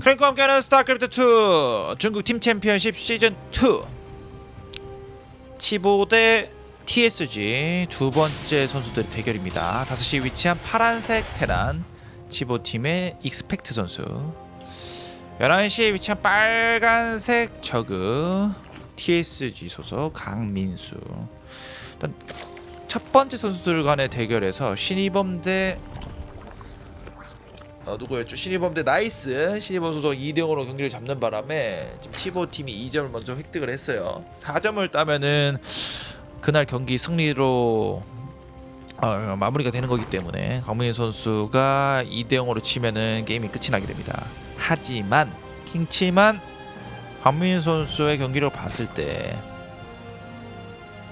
크랭크와 함께하는 스타크래프트2 중국 팀 챔피언십 시즌 2 치보 대 TSG 두 번째 선수들의 대결입니다. 5시 위치한 파란색 테란 치보 팀의 익스펙트 선수. 11시에 위치한 빨간색 저그 TSG 소속 강민수. 일단 첫 번째 선수들 간의 대결에서 신이범 대 어, 누구였죠? 신이범 대 나이스 신이범 소속 2대0으로 경기를 잡는 바람에 지금 치보 팀이 2점을 먼저 획득을 했어요. 4점을 따면은 그날 경기 승리로 어, 마무리가 되는 거기 때문에 강민희 선수가 2대 0으로 치면은 게임이 끝이 나게 됩니다. 하지만 킹치만 강민희 선수의 경기를 봤을 때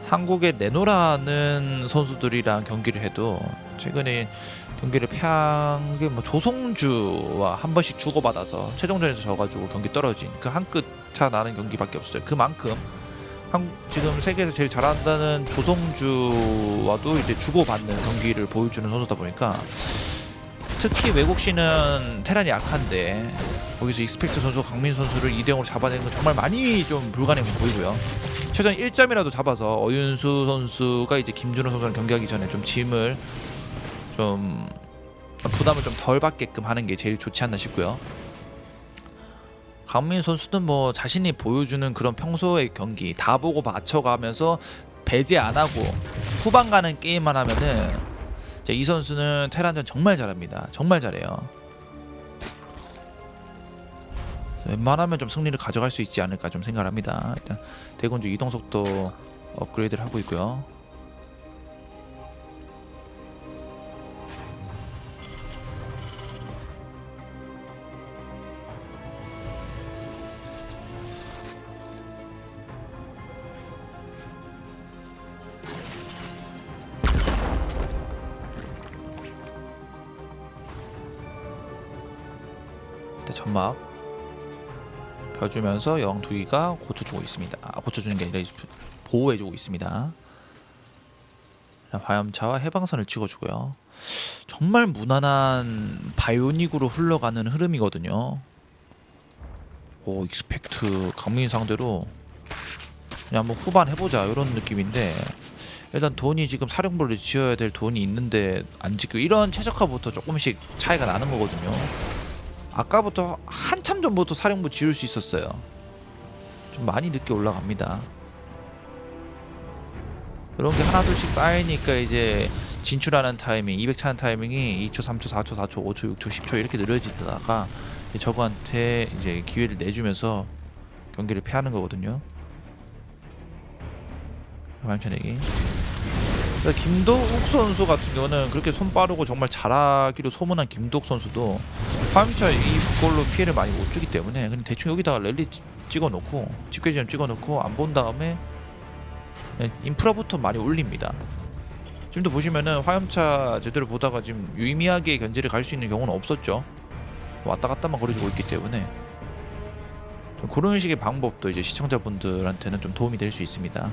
한국에 내노라는 선수들이랑 경기를 해도 최근에 경기를 패한 게 뭐 조성주와 한 번씩 주고받아서 최종전에서 져가지고 경기 떨어진 그 한 끗 차 나는 경기밖에 없어요. 그만큼 한, 지금 세계에서 제일 잘한다는 조성주와도 이제 주고받는 경기를 보여주는 선수다 보니까 특히 외국신은 테란이 약한데 거기서 익스펙트 선수 강민 선수를 2대0으로 잡아내는 건 정말 많이 좀 불가능해 보이고요. 최소한 1점이라도 잡아서 어윤수 선수가 이제 김준호 선수랑 경기하기 전에 좀 짐을 좀 부담을 좀 덜 받게끔 하는 게 제일 좋지 않나 싶고요. 강민 선수는 뭐 자신이 보여주는 그런 평소의 경기 다 보고 맞춰가면서 배제 안 하고 후반 가는 게임만 하면은 이 선수는 테란전 정말 잘합니다. 정말 잘해요. 웬만하면 좀 승리를 가져갈 수 있지 않을까 좀 생각합니다. 일단 대군주 이동 속도 업그레이드를 하고 있고요. 점막 펴주면서 영투기가 고쳐주고 있습니다. 아, 고쳐주는 게 아니라 보호해주고 있습니다. 화염차와 해방선을 찍어주고요. 정말 무난한 바이오닉으로 흘러가는 흐름이거든요. 오 익스펙트 강민 상대로 그냥 한번 후반 해보자 이런 느낌인데 일단 돈이 지금 사령부를 지어야 될 돈이 있는데 안 짓고 이런 최적화부터 조금씩 차이가 나는 거거든요. 아까부터 한참 전부터 사령부 지을 수 있었어요. 좀 많이 늦게 올라갑니다. 이런 게 하나둘씩 쌓이니까 이제 진출하는 타이밍, 200 차는 타이밍이 2초, 3초, 4초, 4초, 5초, 6초, 10초 이렇게 늘어지다가 저거한테 이제 기회를 내주면서 경기를 패하는 거거든요. 완전 히. 김도욱 선수 같은 경우는 그렇게 손 빠르고 정말 잘하기로 소문난 김도욱 선수도 파미차 이걸로 피해를 많이 못 주기 때문에 그냥 대충 여기다가 랠리 찍- 찍어놓고 집계지점 찍어놓고 안 본 다음에 그냥 인프라부터 많이 올립니다. 지금도 보시면은 화염차 제대로 보다가 지금 유의미하게 견제를 갈 수 있는 경우는 없었죠. 왔다 갔다만 거려주고 있기 때문에 좀 그런 식의 방법도 이제 시청자분들한테는 좀 도움이 될 수 있습니다.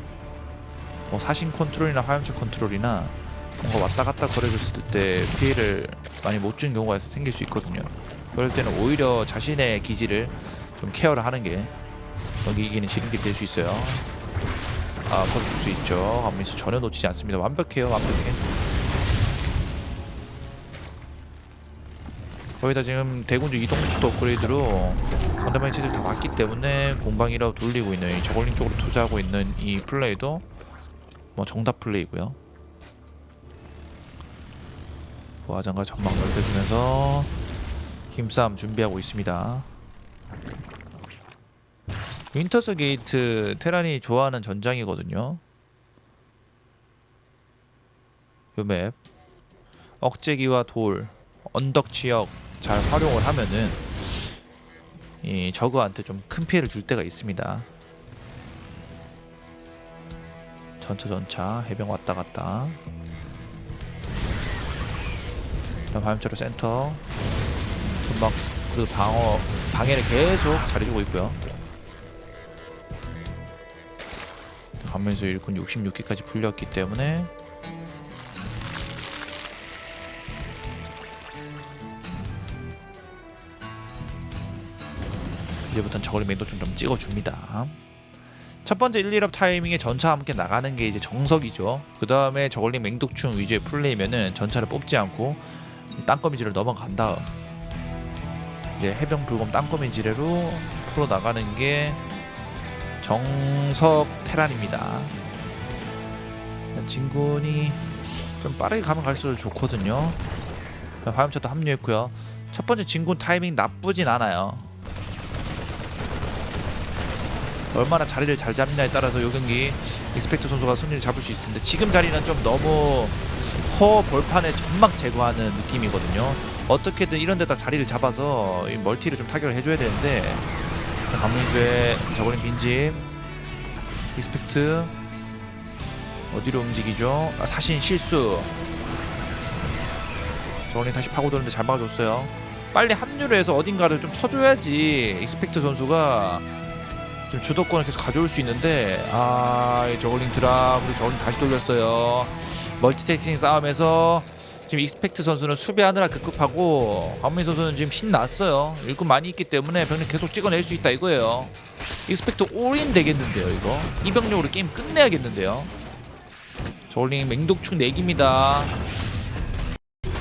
뭐 사신 컨트롤이나 화염차 컨트롤이나 뭔가 왔다 갔다 거려줬을 때 피해를 많이 못 준 경우가 생길 수 있거든요. 그럴 때는 오히려 자신의 기지를 좀 케어를 하는 게 경기 이기는 지름길이 될수 있어요. 아, 거둘 수 있죠. 강민수 전혀 놓치지 않습니다. 완벽해요, 완벽해. 거기다 지금 대군주 이동 속도 업그레이드로 상대방의 체제를 다 맞기 때문에 공방이라고 돌리고 있는 이 저글링 쪽으로 투자하고 있는 이 플레이도 뭐 정답 플레이고요. 부하장과 전망 넓혀주면서 힘싸움 준비하고 있습니다. 윈터스 게이트 테란이 좋아하는 전장이거든요. 요맵 억제기와 돌 언덕 지역 잘 활용을 하면은 이 저그한테 좀 큰 피해를 줄 때가 있습니다. 전차 전차 해병 왔다 갔다. 그다음 화염차로 센터. 전막 그리고 방어 방해를 계속 잘해주고 있고요. 가면서 일꾼 66기까지 풀렸기 때문에 이제부터는 저걸리 맹독충 좀 찍어줍니다. 첫 번째 1, 2업 타이밍에 전차 함께 나가는 게 이제 정석이죠. 그 다음에 저걸링 맹독충 위주의 플레이면은 전차를 뽑지 않고 땅거미지를 넘어간 다음 이제 해병 불검 땅거미 지뢰로 풀어 나가는 게 정석 테란입니다. 진군이 좀 빠르게 가면 갈수록 좋거든요. 화염차도 합류했고요. 첫 번째 진군 타이밍 나쁘진 않아요. 얼마나 자리를 잘 잡냐에 따라서 요 경기 익스펙트 선수가 승리를 잡을 수 있을 텐데 지금 자리는 좀 너무 허 벌판에 점막 제거하는 느낌이거든요. 어떻게든 이런 데다 자리를 잡아서 이 멀티를 좀 타격을 해줘야 되는데 강민수의 저거는 빈집 익스펙트 어디로 움직이죠? 아, 사신 실수 저거는 다시 파고드는데 잘 막아줬어요. 빨리 합류를 해서 어딘가를 좀 쳐줘야지 익스펙트 선수가 좀 주도권을 계속 가져올 수 있는데 아이 저글링 드랍 우리 저글링 다시 돌렸어요. 멀티태킹 싸움에서 지금 익스펙트 선수는 수비하느라 급급하고 강민 선수는 지금 신났어요. 일꾼 많이 있기 때문에 병력 계속 찍어낼 수 있다 이거예요. 익스펙트 올인 되겠는데요 이거? 이 병력으로 게임 끝내야겠는데요? 저글링 맹독충 내기입니다.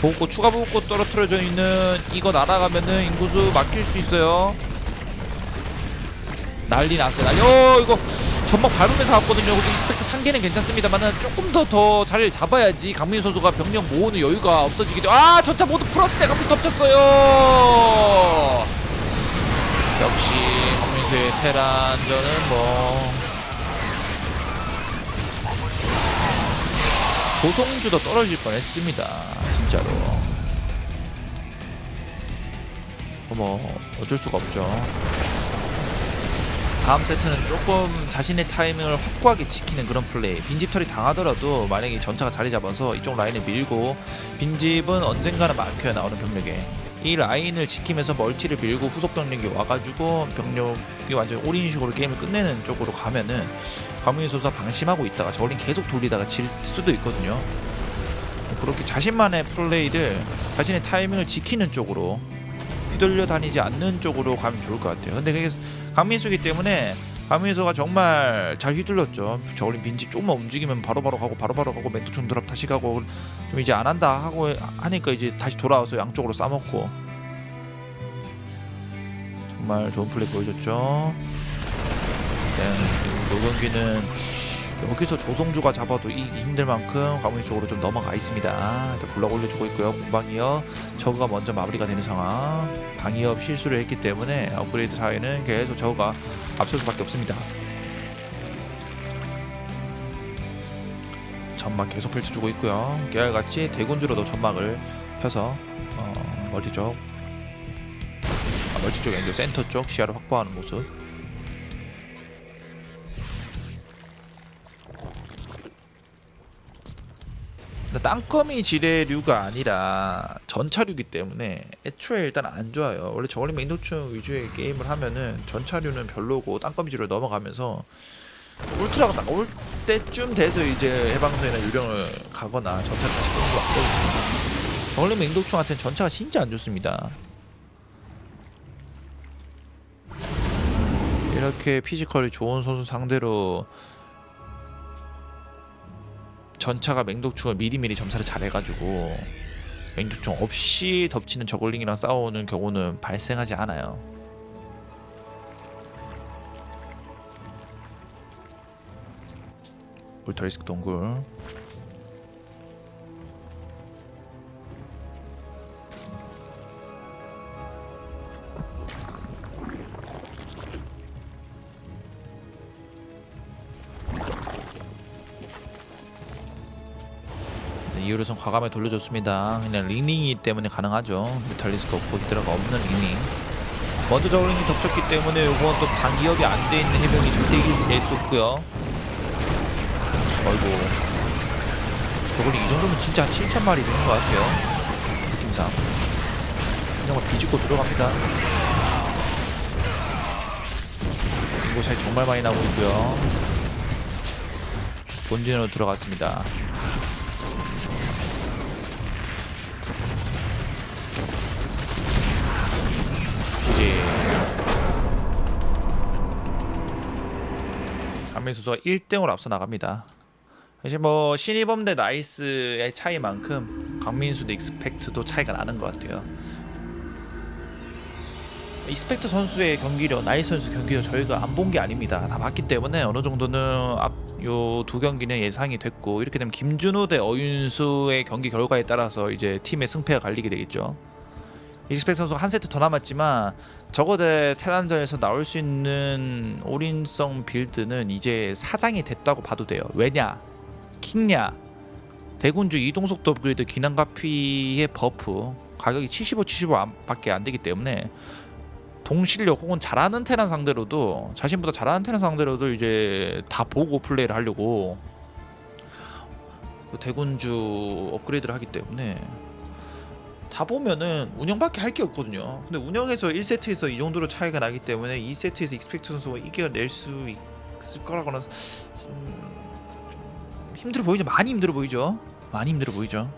보고 추가 보고 떨어뜨려져 있는 이거 날아가면은 인구수 막힐 수 있어요 난리 났어요. 난리. 어 이거 전막 밟으면서 왔거든요. 그래서 익스펙트 상계는 괜찮습니다만은 조금 더 더 자리를 잡아야지 강민 선수가 병력 모으는 여유가 없어지기 때문에 아 전차 모두 풀었을 때 강민 덮쳤어요. 역시 강민수의 테란전은 뭐 조성주도 떨어질 뻔했습니다. 진짜로. 뭐 어쩔 수가 없죠. 다음 세트는 조금 자신의 타이밍을 확고하게 지키는 그런 플레이. 빈집 털이 당하더라도 만약에 전차가 자리 잡아서 이쪽 라인을 밀고 빈집은 언젠가는 막혀야 나오는 병력에. 이 라인을 지키면서 멀티를 밀고 후속 병력이 와가지고 병력이 완전 올인식으로 게임을 끝내는 쪽으로 가면은 강민희 선수가 방심하고 있다가 저울링 계속 돌리다가 질 수도 있거든요. 그렇게 자신만의 플레이를 자신의 타이밍을 지키는 쪽으로 휘둘려 다니지 않는 쪽으로 가면 좋을 것 같아요. 근데 그게 강민수기 때문에 강민수가 정말 잘 휘둘렀죠. 저울린 빈집 조금만 움직이면 바로바로 가고 바로바로 가고 멘토충 드랍 다시 가고 좀 이제 안 한다 하고 하니까 이제 다시 돌아와서 양쪽으로 싸먹고 정말 좋은 플레이 보여줬죠. 네, 이 경기는 여기서 조성주가 잡아도 이기기 힘들 만큼 가문이 쪽으로 좀 넘어가 있습니다. 일단 올려주고 있고요. 공방이요. 저그가 먼저 마무리가 되는 상황. 방이업 실수를 했기 때문에 업그레이드 사이는 계속 저그가 앞설 수밖에 없습니다. 점막 계속 펼쳐주고 있고요. 깨알같이 대군주로도 점막을 펴서 어, 멀티 쪽, 아, 멀티 쪽이 아니라 센터 쪽 시야를 확보하는 모습. 땅거미 지뢰류가 아니라 전차류기 때문에 애초에 일단 안 좋아요. 원래 저걸리 메인도충 위주의 게임을 하면은 전차류는 별로고 땅거미 지뢰로 넘어가면서 울트라가 딱올 때쯤 돼서 이제 해방선이나 유령을 가거나 전차를 다시 끄는 거 같거든요. 저걸리 메인도충한테는 전차가 진짜 안 좋습니다. 이렇게 피지컬이 좋은 선수 상대로 전차가 맹독충을 미리미리 점사를 잘해가지고 맹독충 없이 덮치는 저글링이랑 싸우는 경우는 발생하지 않아요. 울트리스크 동굴 이후로선 과감하게 돌려줬습니다. 그냥 링링이 때문에 가능하죠. 메탈리스크 없고 히드라가 없는 링링. 먼저 저글링이 덮쳤기 때문에 요건 또 방기업이 안 돼 있는 해병이 절대 없고요. 아이고. 저글링 이 정도면 진짜 한 7천 마리 되는 것 같아요. 느낌상. 그냥 막 비집고 들어갑니다. 차이 정말 많이 나고 있고요. 본진으로 들어갔습니다. 지 한민 선수가 1등으로 앞서 나갑니다. 이제 뭐 신이범 대 나이스의 차이만큼 강민수 대 익스펙트도 차이가 나는 것 같아요. 익스펙트 선수의 경기력, 나이스 선수 경기력 저희가 안 본 게 아닙니다. 다 봤기 때문에 어느 정도는 앞 요 두 경기는 예상이 됐고 이렇게 되면 김준호 대 어윤수의 경기 결과에 따라서 이제 팀의 승패가 갈리게 되겠죠. 익스펙트 선수가 한 세트 더 남았지만 적어도 테란전에서 나올 수 있는 올인성 빌드는 이제 사장이 됐다고 봐도 돼요. 왜냐? 킹냐? 대군주 이동속도 업그레이드 기능가피의 버프 가격이 75, 75밖에 안 되기 때문에 동실력 혹은 잘하는 테란 상대로도 자신보다 잘하는 테란 상대로도 이제 다 보고 플레이를 하려고 그 대군주 업그레이드를 하기 때문에 다 보면은 운영밖에 할 게 없거든요. 근데 운영에서 1세트에서 이 정도로 차이가 나기 때문에 2세트에서 익스펙트 선수가 이겨낼 수 있을 거라고는 좀 힘들어 보이죠. 많이 힘들어 보이죠. 많이 힘들어 보이죠.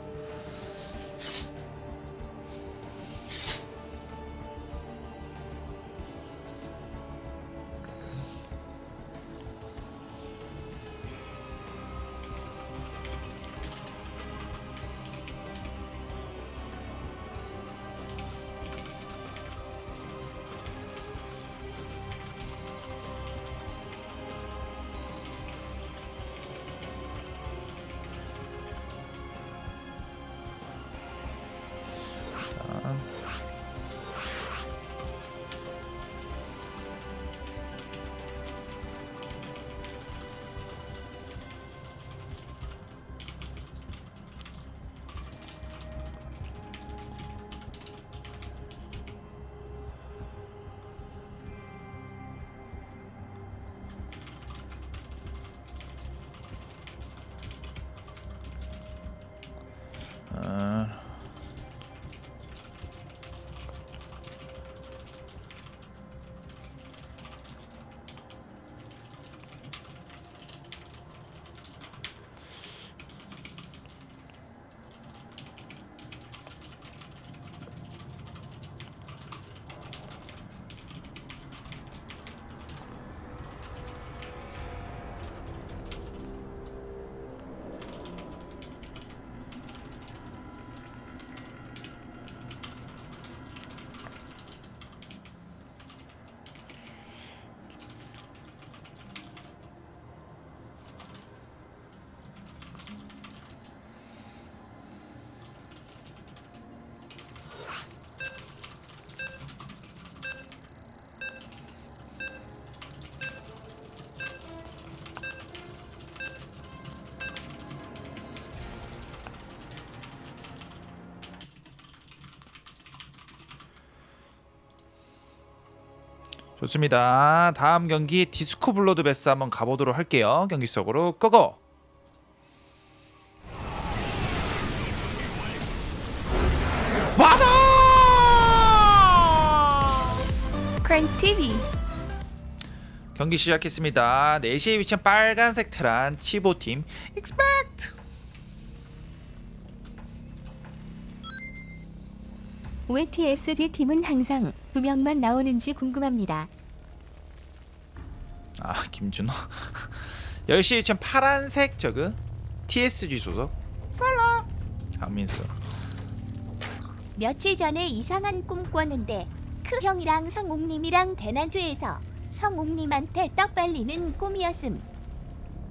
좋습니다. 다음 경기 디스코 블러드 베스 한번 가보도록 할게요. 경기 속으로 고고. 와라! 크랭 TV 경기 시작했습니다. 4시에 위치한 빨간색 테란 치보 팀 익스펙트. 왜 TSG 팀은 항상 두 명만 나오는지 궁금합니다. 아 김준호 10시에 위치한 파란색 저그 TSG 소속 살라 강민수 며칠 전에 이상한 꿈 꿨는데 크 형이랑 성웅님이랑 대난투에서 성웅님한테 떡 발리는 꿈이었음.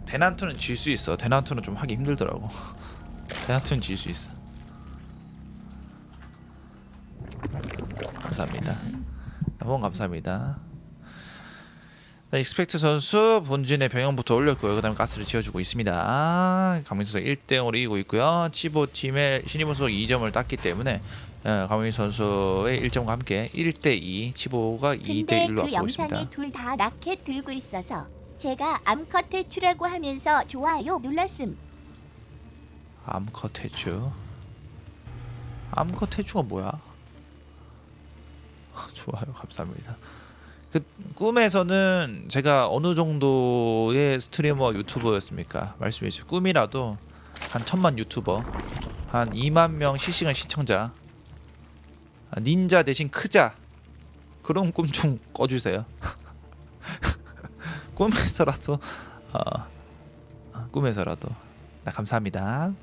대난투는 질 수 있어. 대난투는 좀 하기 힘들더라고. 대난투는 질 수 있어. 감사합니다. 후원 감사합니다. 네, 익스펙트 선수 본진의 병영부터 올렸고요. 그 다음에 가스를 지어주고 있습니다. 아, 강민수 선수 1대0으로 이기고 있고요. 치보 팀의 신입원 선수 2점을 땄기 때문에 예, 강민수 선수의 1점과 함께 1대2 치보가 2대 근데 1로 그 앞서고 있습니다. 영상에 둘 다 라켓 들고 있어서 제가 암컷 해추라고 하면서 좋아요 눌렀음. 암컷 해추 암컷 해추가 뭐야? 좋아요. 감사합니다. 그 꿈에서는 제가 어느 정도의 스트리머 유튜버였습니까? 말씀해 주세요 꿈이라도 한 천만 유튜버 한 2만 명 실시간 시청자 아, 닌자 대신 크자 그런 꿈 좀 꿔주세요. 꿈에서라도 어, 어, 꿈에서라도. 나 감사합니다.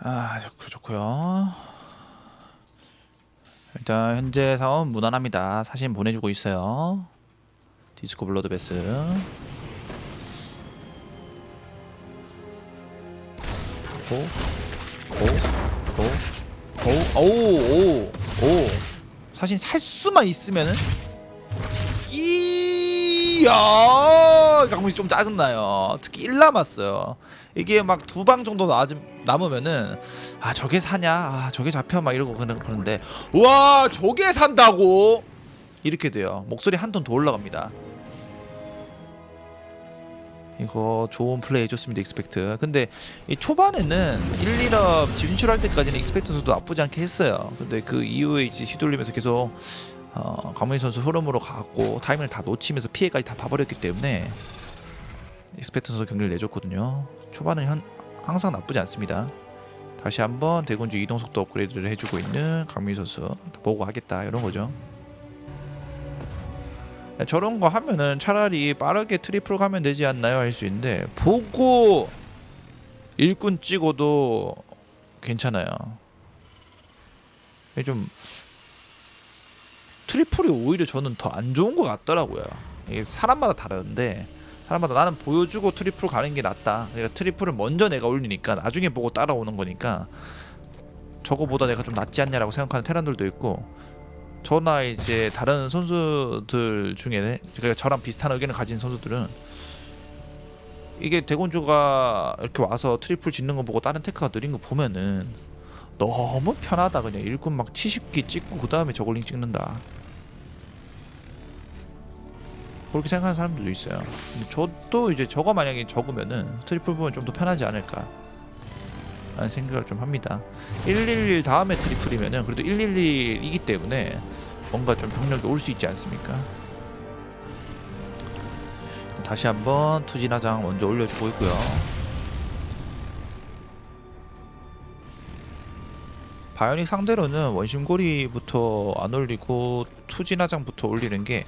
아 좋고 좋고요. 일단 현재 상황 무난합니다. 사진 보내주고 있어요. 디스코 블러드 베스. 오 오 오 오 오오 사실 살 수만 있으면은 이야 강민이 좀 짜증나요. 특히 1 남았어요. 이게 막 두 방 정도 나, 남으면은 아 저게 사냐? 아 저게 잡혀? 막 이러고 그런 그런데 와 저게 산다고? 이렇게 돼요. 목소리 한 톤 더 올라갑니다. 이거 좋은 플레이 해줬습니다 익스펙트. 근데 이 초반에는 1, 2업 진출할 때까지는 익스펙트도 나쁘지 않게 했어요. 근데 그 이후에 이제 휘둘리면서 계속 어, 강민 선수 흐름으로 가고 타이밍을 다 놓치면서 피해까지 다 봐버렸기 때문에 익스펙트 선수 경기를 내줬거든요 초반은 현, 항상 나쁘지 않습니다 다시 한번 대군주 이동 속도 업그레이드를 해주고 있는 강민 선수 보고 하겠다 이런 거죠. 저런 거 하면은 차라리 빠르게 트리플 가면 되지 않나요 할 수 있는데 보고 일꾼 찍어도 괜찮아요. 좀 트리플이 오히려 저는 더 안 좋은 것 같더라고요. 이게 사람마다 다른데 사람마다 나는 보여주고 트리플 가는 게 낫다. 그러니까 트리플을 먼저 내가 올리니까 나중에 보고 따라오는 거니까 저거보다 내가 좀 낫지 않냐라고 생각하는 테란들도 있고 저나 이제 다른 선수들 중에 그러니까 저랑 비슷한 의견을 가진 선수들은 이게 대곤주가 이렇게 와서 트리플 짓는 거 보고 다른 테크가 느린 거 보면은 너무 편하다 그냥 일꾼 막 70기 찍고 그 다음에 저글링 찍는다 그렇게 생각하는 사람들도 있어요. 근데 저도 이제 저거 만약에 적으면은 트리플 보면 좀 더 편하지 않을까 라는 생각을 좀 합니다. 111 다음에 트리플이면은 그래도 111이기 때문에 뭔가 좀 병력이 올 수 있지 않습니까? 다시 한번 투진화장 먼저 올려주고 있고요. 바이오닉 상대로는 원심고리부터 안 올리고 투진화장부터 올리는 게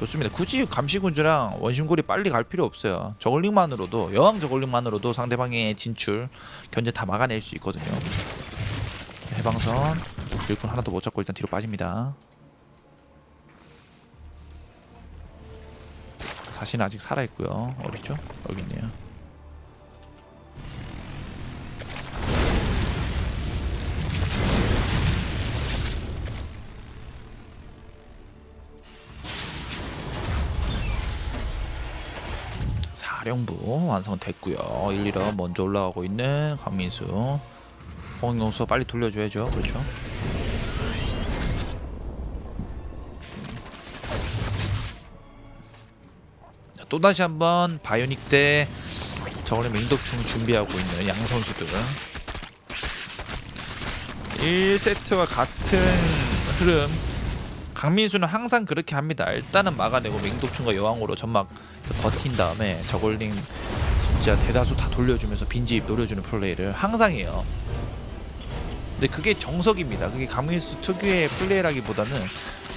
좋습니다. 굳이 감시군주랑 원심골이 빨리 갈 필요 없어요. 저글링만으로도 여왕 저글링만으로도 상대방의 진출 견제 다 막아낼 수 있거든요. 해방선 일꾼 하나도 못 잡고 일단 뒤로 빠집니다. 사실 아직 살아 있고요. 어디죠? 여기 있네요. 사령부 완성됐고요. 1, 2업 먼저 올라가고 있는 강민수. 홍영수 빨리 돌려줘야죠. 그렇죠. 또 다시 한번 바이오닉 대 저번에 맹독충 준비하고 있는 양 선수들 1세트와 같은 흐름 강민수는 항상 그렇게 합니다 일단은 막아내고 맹독충과 여왕으로 점막 버틴 다음에 저글링 진짜 대다수 다 돌려주면서 빈집 노려주는 플레이를 항상 해요 근데 그게 정석입니다 그게 강민수 특유의 플레이라기보다는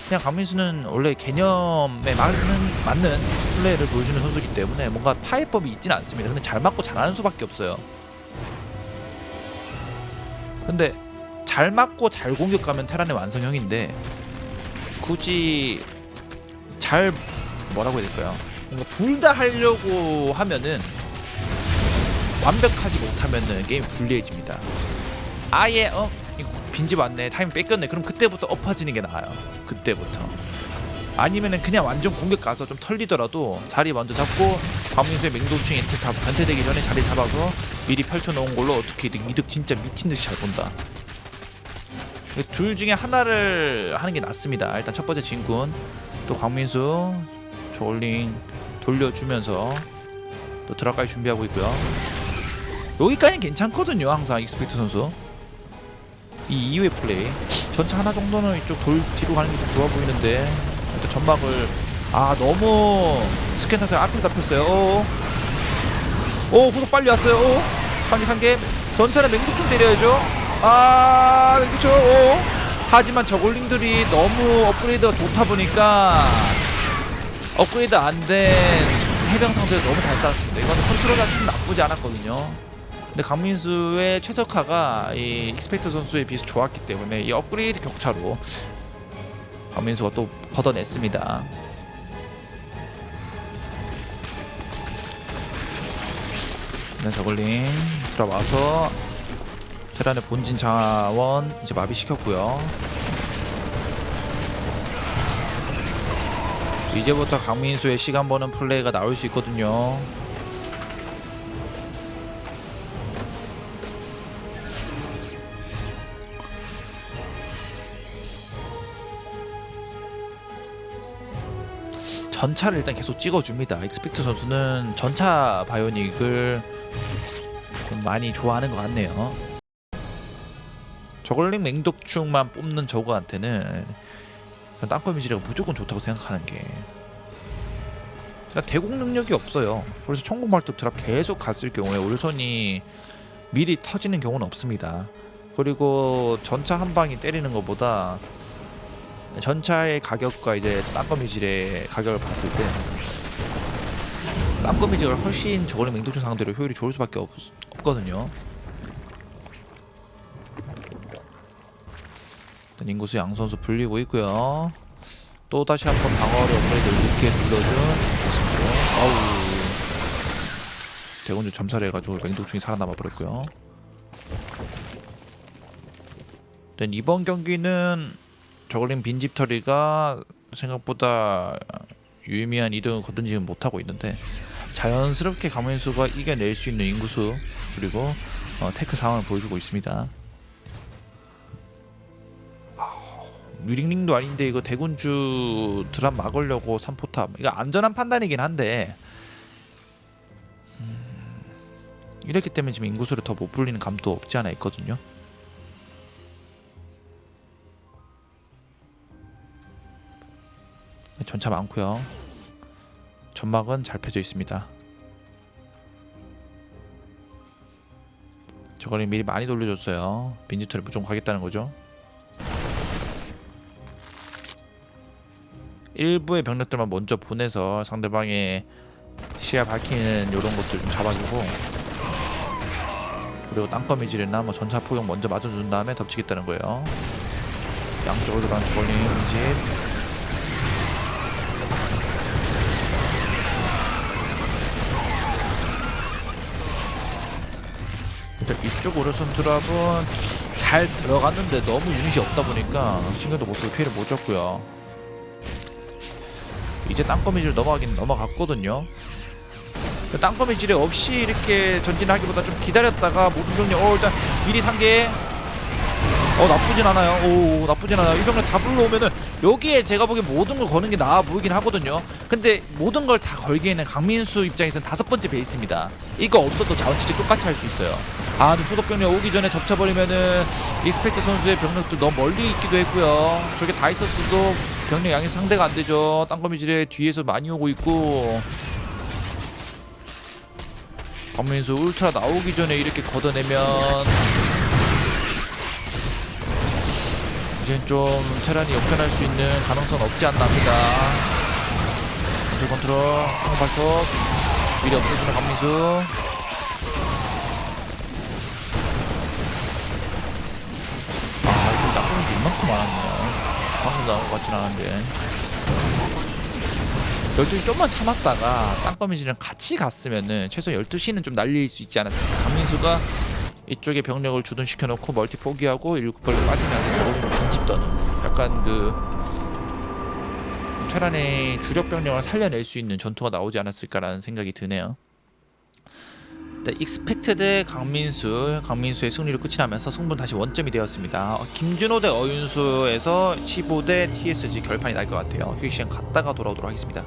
그냥 강민수는 원래 개념에 맞는, 맞는 플레이를 보여주는 선수이기 때문에 뭔가 파해법이 있지는 않습니다. 근데 잘 맞고 잘하는 수밖에 없어요. 근데 잘 맞고 잘 공격하면 테란의 완성형인데 굳이 잘 뭐라고 해야 될까요? 뭔가 둘 다 하려고 하면은 완벽하지 못하면은 게임 불리해집니다. 아예 어? 빈집 왔네. 타임 뺏겼네. 그럼 그때부터 엎어지는 게 나아요. 그때부터. 아니면은 그냥 완전 공격 가서 좀 털리더라도 자리 먼저 잡고 박민수의 다 변태되기 전에 자리 잡아서 미리 펼쳐놓은 걸로 어떻게든 이득 진짜 미친 듯이 잘 본다 둘 중에 하나를 하는 게 낫습니다. 일단 첫 번째 진군 또 광민수 저울링 돌려주면서 또 드랍까지 준비하고 있고요. 여기까지는 괜찮거든요. 항상 익스펙트 선수 이 이후의 플레이 전차 하나 정도는 이쪽 돌 뒤로 가는 게 좀 좋아 보이는데 일단 전막을 아 너무 스캔 상태 앞에 잡혔어요. 오, 오 후속 빨리 왔어요. 오, 상계 상계 전차는 맹독충 때려야죠. 아 그렇죠. 오. 하지만 저글링들이 너무 업그레이드가 좋다 보니까 업그레이드 안 된 해병 상대를 너무 잘 쌓았습니다. 이거는 컨트롤 자체는 나쁘지 않았거든요. 근데 강민수의 최적화가 이 익스펙트 선수에 비해서 좋았기 때문에 이 업그레이드 격차로 강민수가 또 걷어냈습니다. 네, 저글링 들어와서 테란의 본진 자원 이제 마비시켰고요. 이제부터 강민수의 시간 버는 플레이가 나올 수 있거든요. 전차를 일단 계속 찍어줍니다. 익스펙트 선수는 전차 바이오닉을 좀 많이 좋아하는 것 같네요. 저글링 맹독충만 뽑는 저거한테는 땅거미지가 무조건 좋다고 생각하는 게 대공 능력이 없어요. 그래서 천공 발톱 드랍 계속 갔을 경우에 울선이 미리 터지는 경우는 없습니다. 그리고 전차 한 방이 때리는 것보다 전차의 가격과 이제 땅거미질의 가격을 봤을 때 땅거미질을 훨씬 저거는 맹독충 상대로 효율이 좋을 수밖에 없, 없거든요. 인구수 양 선수 불리고 있고요. 또 다시 한번 방어를 업그레이드 늦게 선수. 아우 대군주 점사를 해가지고 맹독충이 살아남아 버렸고요. 일단 이번 경기는 저글링 빈집털이가 생각보다 유의미한 이득을 거둔지는 못하고 있는데 자연스럽게 가면수가 이겨낼 수 있는 인구수 그리고 어, 테크 상황을 보여주고 있습니다. 유링링도 아닌데 이거 대군주 드랍 막으려고 3포탑 이거 안전한 판단이긴 한데 음, 이렇기 때문에 지금 인구수를 더 못 불리는 감도 없지 않아 있거든요. 네, 전차 많고요. 전막은 잘 펴져 있습니다. 저거를 미리 많이 돌려줬어요. 빈지털을 무조건 가겠다는 거죠. 일부의 병력들만 먼저 보내서 상대방의 시야 밝히는 이런 것들 좀 잡아주고 그리고 땅거미질이나 뭐 전차 포격 먼저 맞아준 다음에 덮치겠다는 거예요. 양쪽으로 가는 저걸링 집 일단 이쪽 오른손 드랍은 잘 들어갔는데 너무 유닛이 없다 보니까 신경도 못 쓰고 피해를 못 줬고요. 이제 땅거미질 넘어가긴 넘어갔거든요. 그 땅거미질에 없이 이렇게 전진하기보다 좀 기다렸다가 모든 병력 어 일단 미리 상계 어 나쁘진 않아요. 오 나쁘진 않아요. 이 병력 다 불러오면은 여기에 제가 보기엔 모든 걸 거는 게 나아 보이긴 하거든요. 근데 모든 걸 다 걸기에는 강민수 입장에서는 다섯 번째 베이스입니다. 이거 없어도 자원치지 똑같이 할 수 있어요. 아, 후속 병력 오기 전에 덮쳐버리면은 리스펙트 선수의 병력도 너무 멀리 있기도 했고요. 저게 다 있었어도 병력 양이 상대가 안 되죠. 땅거미질에 뒤에서 많이 오고 있고. 강민수 울트라 나오기 전에 이렇게 걷어내면 이젠 좀 테란이 역전할 수 있는 가능성은 없지 않나 합니다. 컨트롤 컨트롤 상발톱 미리 없애주는 강민수 아 이거 나쁜 게 이만큼 많았네요 방금 나온 것 같진 않은데 12시 좀만 참았다가 땅거미지랑 같이 갔으면은 최소 12시는 좀 날릴 수 있지 않았을까 강민수가 이쪽에 병력을 주둔시켜 놓고 멀티 포기하고 일곱 벌로 빠지면서 빈집 떠는 약간 그 테란의 주력 병력을 살려낼 수 있는 전투가 나오지 않았을까라는 생각이 드네요. 네, 익스펙트 대 강민수, 강민수의 승리로 끝이 나면서 승부는 다시 원점이 되었습니다. 어, 김준호 대 어윤수에서 15대 TSG 결판이 날 것 같아요. 휴식 시간 갔다가 돌아오도록 하겠습니다.